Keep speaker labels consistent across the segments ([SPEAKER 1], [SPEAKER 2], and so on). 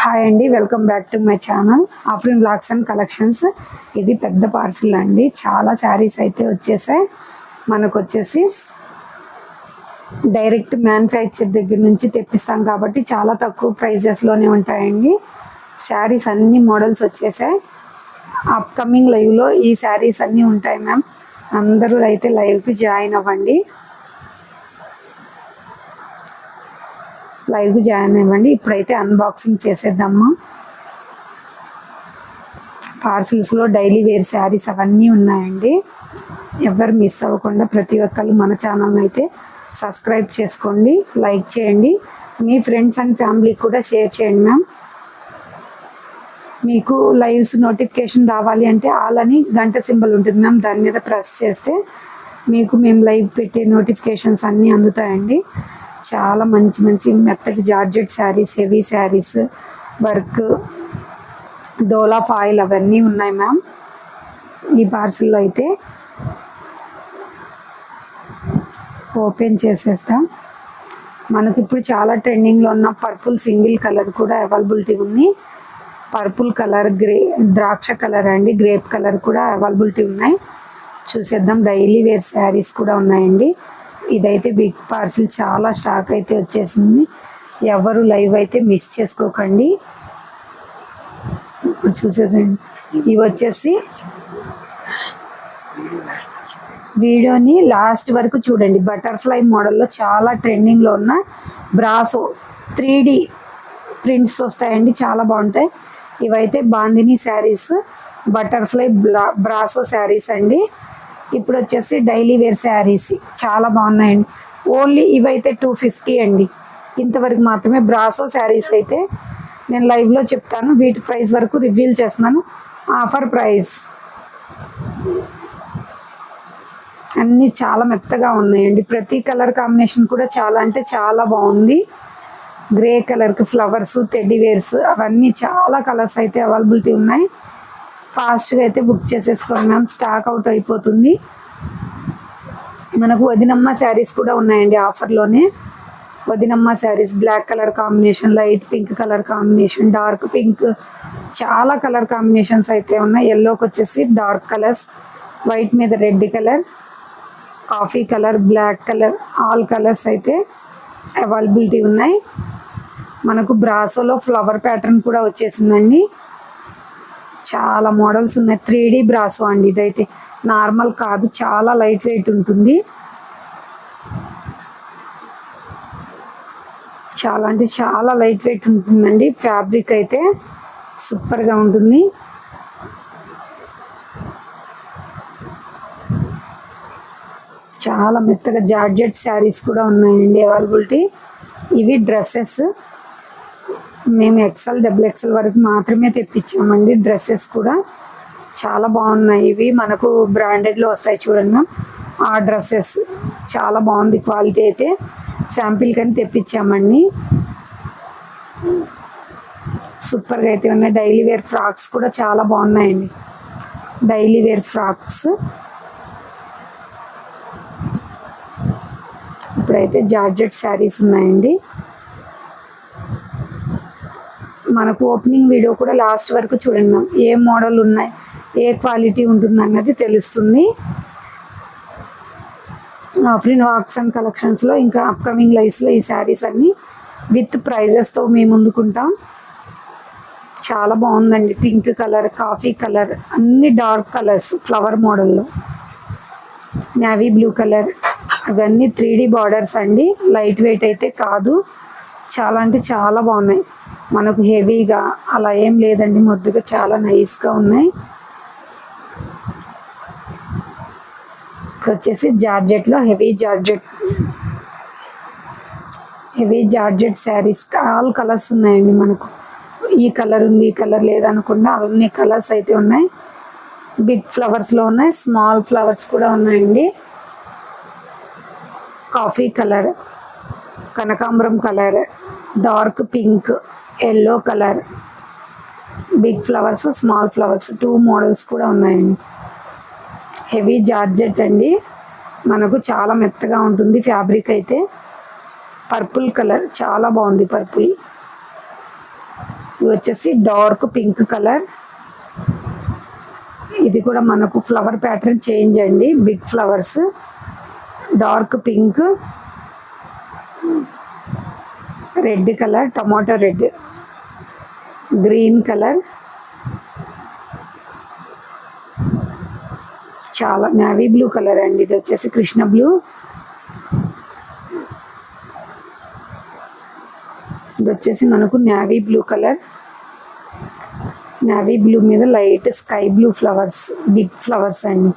[SPEAKER 1] Hi అండి welcome back to my channel Afreen blocks and collections ఇది పెద్ద parcel అండి. చాలా శారీస్ అయితే వచ్చేసాయి. మనకు వచ్చేసి డైరెక్ట్ మ్యానుఫ్యాక్చర్ దగ్గర నుంచి తెప్పిస్తాం కాబట్టి చాలా తక్కువ ప్రైజెస్లోనే ఉంటాయండి. శారీస్ అన్ని మోడల్స్ వచ్చేసాయి. అప్కమింగ్ లైవ్లో ఈ శారీస్ అన్నీ ఉంటాయి మ్యామ్ అందరూ అయితే లైవ్కి జాయిన్ అవ్వండి. లైవ్ జాయిన్ అవ్వండి. ఇప్పుడైతే అన్బాక్సింగ్ చేసేద్దామా? పార్సిల్స్లో డైలీ వేర్ శారీస్ అవన్నీ ఉన్నాయండి. ఎవరు మిస్ అవ్వకుండా ప్రతి ఒక్కరు మన ఛానల్ని అయితే సబ్స్క్రైబ్ చేసుకోండి లైక్ చేయండి. మీ ఫ్రెండ్స్ అండ్ ఫ్యామిలీకి కూడా షేర్ చేయండి మ్యామ్ మీకు లైవ్స్ నోటిఫికేషన్ రావాలి అంటే ఆల్ అని గంట సింబల్ ఉంటుంది మ్యామ్ దాని మీద ప్రెస్ చేస్తే మీకు మేము లైవ్ పెట్టే నోటిఫికేషన్స్ అన్నీ అందుతాయండి. చాలా మంచి మంచి మెత్తటి georgette sarees heavy sarees work డోలా ఫాయిల్ అవన్నీ ఉన్నాయి మ్యామ్. ఈ పార్సిల్లో అయితే ఓపెన్ చేసేస్తాం. మనకి ఇప్పుడు చాలా ట్రెండింగ్లో ఉన్న పర్పుల్ సింగిల్ కలర్ కూడా అవైలబిలిటీ ఉంది. పర్పుల్ కలర్ గ్రే ద్రాక్ష కలర్ అండి గ్రేప్ కలర్ కూడా అవైలబిలిటీ ఉన్నాయి. చూసేద్దాం డైలీ వేర్ శారీస్ కూడా ఉన్నాయండి. ఇదైతే బిగ్ పార్సిల్ చాలా స్టాక్ అయితే వచ్చేసింది. ఎవరు లైవ్ అయితే మిస్ చేసుకోకండి. ఇప్పుడు చూసేసండి ఇవి వచ్చేసి వీడియోని లాస్ట్ వరకు చూడండి. బటర్ఫ్లై మోడల్లో చాలా ట్రెండింగ్లో ఉన్న బ్రాసో త్రీ డి ప్రింట్స్ వస్తాయండి. చాలా బాగుంటాయి. ఇవైతే బాందిని శారీస్ బటర్ఫ్లై బ్లా బ్రాసో శారీస్ అండి. ఇప్పుడు వచ్చేసి డైలీ వేర్ శారీస్. చాలా బాగున్నాయండి. ఓన్లీ ఇవైతే టూ ఫిఫ్టీ అండి. ఇంతవరకు మాత్రమే బ్రాసో శారీస్ అయితే నేను లైవ్లో చెప్తాను. వీటి ప్రైస్ వరకు రివీల్ చేస్తున్నాను. Offer price. అన్నీ చాలా మెత్తగా ఉన్నాయండి. ప్రతి కలర్ కాంబినేషన్ కూడా చాలా అంటే చాలా బాగుంది. గ్రే కలర్కి ఫ్లవర్స్ టెడ్డీ వేర్స్ అవన్నీ చాలా కలర్స్ అయితే అవైలబిలిటీ ఉన్నాయి. ఫాస్ట్గా అయితే బుక్ చేసేసుకోండి మ్యామ్. స్టాక్ అవుట్ అయిపోతుంది. మనకు వదినమ్మ శారీస్ కూడా ఉన్నాయండి ఆఫర్లోనే. వదినమ్మ sarees black colour combination light pink colour combination dark pink చాలా కలర్ కాంబినేషన్స్ అయితే ఉన్నాయి. ఎల్లోకి వచ్చేసి డార్క్ కలర్స్ వైట్ మీద red colour coffee colour black colour all colours అయితే అవైలబిలిటీ ఉన్నాయి. మనకు బ్రాసోలో ఫ్లవర్ ప్యాటర్న్ కూడా వచ్చేసిందండి. చాలా మోడల్స్ ఉన్నాయి. త్రీ డి బ్రాసో అండి ఇదైతే. నార్మల్ కాదు చాలా లైట్ వెయిట్ ఉంటుంది. చాలా అంటే చాలా లైట్ వెయిట్ ఉంటుందండి. ఫ్యాబ్రిక్ అయితే సూపర్గా ఉంటుంది. చాలా మెత్తగా జార్జెట్ శారీస్ కూడా ఉన్నాయండి అవైలబిలిటీ. ఇవి డ్రెస్సెస్. మేము ఎక్సెల్ డబుల్ ఎక్సెల్ వరకు మాత్రమే తెప్పించామండి. డ్రెస్సెస్ కూడా చాలా బాగున్నాయి. ఇవి మనకు బ్రాండెడ్లో వస్తాయి చూడండి మ్యామ్ ఆ డ్రెస్సెస్ చాలా బాగుంది క్వాలిటీ అయితే. శాంపిల్ కానీ తెప్పించామండి. సూపర్గా అయితే ఉన్నాయి. డైలీ వేర్ ఫ్రాక్స్ కూడా చాలా బాగున్నాయండి. డైలీ వేర్ ఫ్రాక్స్ ఇప్పుడైతే జార్జెట్ శారీస్ ఉన్నాయండి. మనకు ఓపెనింగ్ వీడియో కూడా లాస్ట్ వరకు చూడండి మ్యామ్ ఏ మోడల్ ఉన్నాయి ఏ క్వాలిటీ ఉంటుంది అన్నది తెలుస్తుంది. ఆఫ్రిన్ వాక్స్ అండ్ కలెక్షన్స్లో ఇంకా అప్కమింగ్ లైఫ్స్లో ఈ శారీస్ అన్నీ విత్ ప్రైజెస్తో మేము ముందుకుంటాం. చాలా బాగుందండి. పింక్ కలర్ కాఫీ కలర్ అన్ని డార్క్ కలర్స్ ఫ్లవర్ మోడల్లో నావీ బ్లూ కలర్ అవన్నీ త్రీ డి బార్డర్స్ అండి. లైట్ వెయిట్ అయితే కాదు. చాలా అంటే చాలా బాగున్నాయి. మనకు హెవీగా అలా ఏం లేదండి. ముద్దుగా చాలా నైస్గా ఉన్నాయి. ఇప్పుడు వచ్చేసి జార్జెట్లో heavy georgette. Heavy georgette sarees all colours ఉన్నాయండి మనకు. ఈ కలర్ ఉంది ఈ కలర్ లేదనకుండా అన్ని కలర్స్ అయితే ఉన్నాయి. బిగ్ ఫ్లవర్స్లో ఉన్నాయి స్మాల్ ఫ్లవర్స్ కూడా ఉన్నాయండి. కాఫీ కలర్ కనకాంబరం colour dark pink yellow colour big flowers small flowers two models కూడా ఉన్నాయండి. హెవీ జార్జెట్ అండి. మనకు చాలా మెత్తగా ఉంటుంది ఫ్యాబ్రిక్ అయితే. పర్పుల్ కలర్ చాలా బాగుంది పర్పుల్ ఇవి వచ్చేసి డార్క్ పింక్ కలర్ ఇది కూడా మనకు ఫ్లవర్ ప్యాటర్న్ చేంజ్ అండి. Big flowers dark pink red colour tomato red green colour. చాలా నావీ బ్లూ కలర్ అండి. ఇది వచ్చేసి కృష్ణ బ్లూ. ఇది వచ్చేసి మనకు navy blue colour. Navy blue మీద light sky blue flowers big flowers అండి.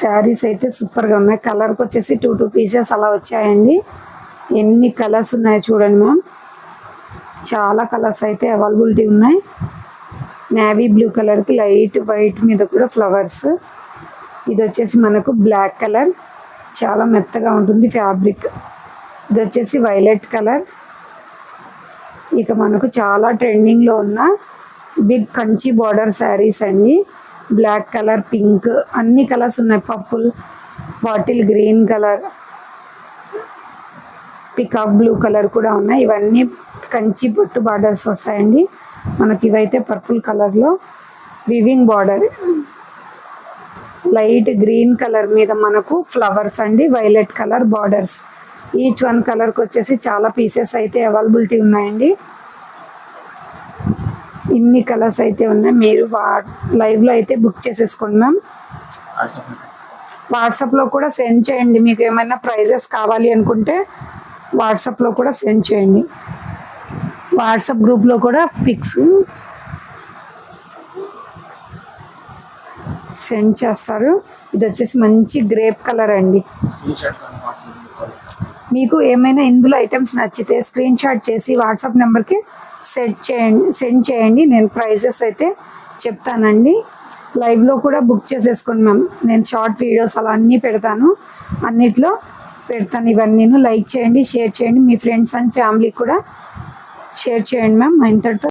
[SPEAKER 1] శారీస్ అయితే సూపర్గా ఉన్నాయి. కలర్కి వచ్చేసి టూ టూ పీసెస్ అలా వచ్చాయండి. ఎన్ని కలర్స్ ఉన్నాయో చూడండి మ్యామ్. చాలా కలర్స్ అయితే అవైలబిలిటీ ఉన్నాయి. నేవీ బ్లూ కలర్కి లైట్ వైట్ మీద కూడా ఫ్లవర్స్. ఇది వచ్చేసి మనకు బ్లాక్ కలర్. చాలా మెత్తగా ఉంటుంది ఫ్యాబ్రిక్. ఇది వచ్చేసి వైలెట్ కలర్. ఇక మనకు చాలా ట్రెండింగ్లో ఉన్న బిగ్ కంచి బార్డర్ శారీస్ అండి. బ్లాక్ కలర్ పింక్ అన్ని కలర్స్ ఉన్నాయి. Purple bottle green colour peacock blue colour కూడా ఉన్నాయి. ఇవన్నీ కంచి పట్టు బార్డర్స్ వస్తాయండి. మనకి ఇవైతే పర్పుల్ కలర్లో weaving border. Light green colour మీద మనకు ఫ్లవర్స్ అండి violet colour borders. Each one కలర్కి వచ్చేసి చాలా పీసెస్ అయితే అవైలబిలిటీ ఉన్నాయండి. ఇన్ని కలర్స్ అయితే ఉన్నాయి. మీరు వా లైవ్లో అయితే బుక్ చేసేసుకోండి మ్యామ్ వాట్సాప్లో కూడా సెండ్ చేయండి. మీకు ఏమైనా ప్రైజెస్ కావాలి అనుకుంటే వాట్సాప్లో కూడా సెండ్ చేయండి. వాట్సాప్ గ్రూప్లో కూడా పిక్స్ సెండ్ చేస్తారు. ఇది వచ్చేసి మంచి గ్రేప్ కలర్ అండి. మీకు ఏమైనా ఇందులో ఐటమ్స్ నచ్చితే స్క్రీన్ షాట్ చేసి వాట్సాప్ నెంబర్కి సెట్ చేయండి సెండ్ చేయండి. నేను ప్రైజెస్ అయితే చెప్తానండి. లైవ్లో కూడా బుక్ చేసేసుకోండి మ్యామ్ నేను షార్ట్ వీడియోస్ అలా అన్నీ పెడతాను. అన్నిట్లో పెడతాను ఇవన్నీ లైక్ చేయండి షేర్ చేయండి. మీ ఫ్రెండ్స్ అండ్ ఫ్యామిలీకి కూడా షేర్ చేయండి మ్యామ్ ఇంతటితో